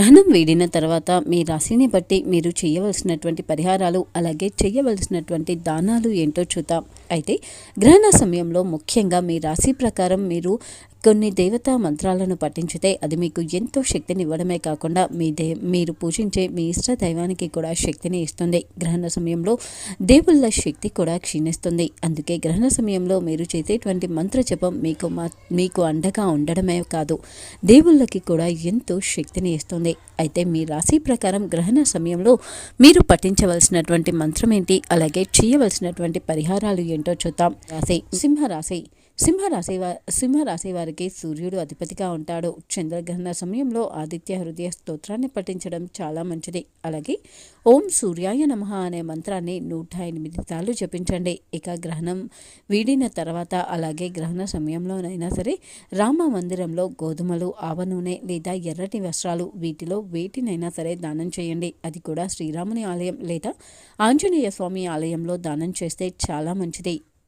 గ్రహణం వీడిన తర్వాత మీ రాశిని బట్టి మీరు చేయవలసినటువంటి పరిహారాలు అలాగే చేయవలసినటువంటి దానాలు ఏంటో చూద్దాం. అయితే గ్రహణ సమయంలో ముఖ్యంగా మీ రాశి ప్రకారం మీరు కొన్ని దేవతా మంత్రాలను పఠించితే అది మీకు ఎంతో శక్తిని ఇవ్వడమే కాకుండా మీ దే మీరు పూజించే మీ ఇష్ట దైవానికి కూడా శక్తిని ఇస్తుంది. గ్రహణ సమయంలో దేవుళ్ళ శక్తి కూడా క్షీణిస్తుంది. అందుకే గ్రహణ సమయంలో మీరు చేసేటువంటి మంత్ర జపం మీకు మా మీకు అండగా ఉండడమే కాదు దేవుళ్ళకి కూడా ఎంతో శక్తిని ఇస్తుంది. అయితే మీ రాశి ప్రకారం గ్రహణ సమయంలో మీరు పఠించవలసినటువంటి మంత్రం ఏంటి? అలాగే చేయవలసినటువంటి పరిహారాలు ఏంటి ఏంటో చూద్దాం. రాశి. సింహరాశి. సింహరాశి సింహరాశి వారికి సూర్యుడు అధిపతిగా ఉంటాడు. చంద్రగ్రహణ సమయంలో ఆదిత్య హృదయ స్తోత్రాన్ని పఠించడం చాలా మంచిది. అలాగే ఓం సూర్యాయ నమః అనే మంత్రాన్ని నూట ఎనిమిది సార్లు జపించండి. ఇక గ్రహణం వీడిన తర్వాత అలాగే గ్రహణ సమయంలోనైనా సరే రామ మందిరంలో గోధుమలు ఆవ నూనె లేదా ఎర్రటి వస్త్రాలు వీటిలో వేటినైనా సరే దానం చేయండి. అది కూడా శ్రీరాముని ఆలయం లేదా ఆంజనేయ స్వామి ఆలయంలో దానం చేస్తే చాలా మంచిది.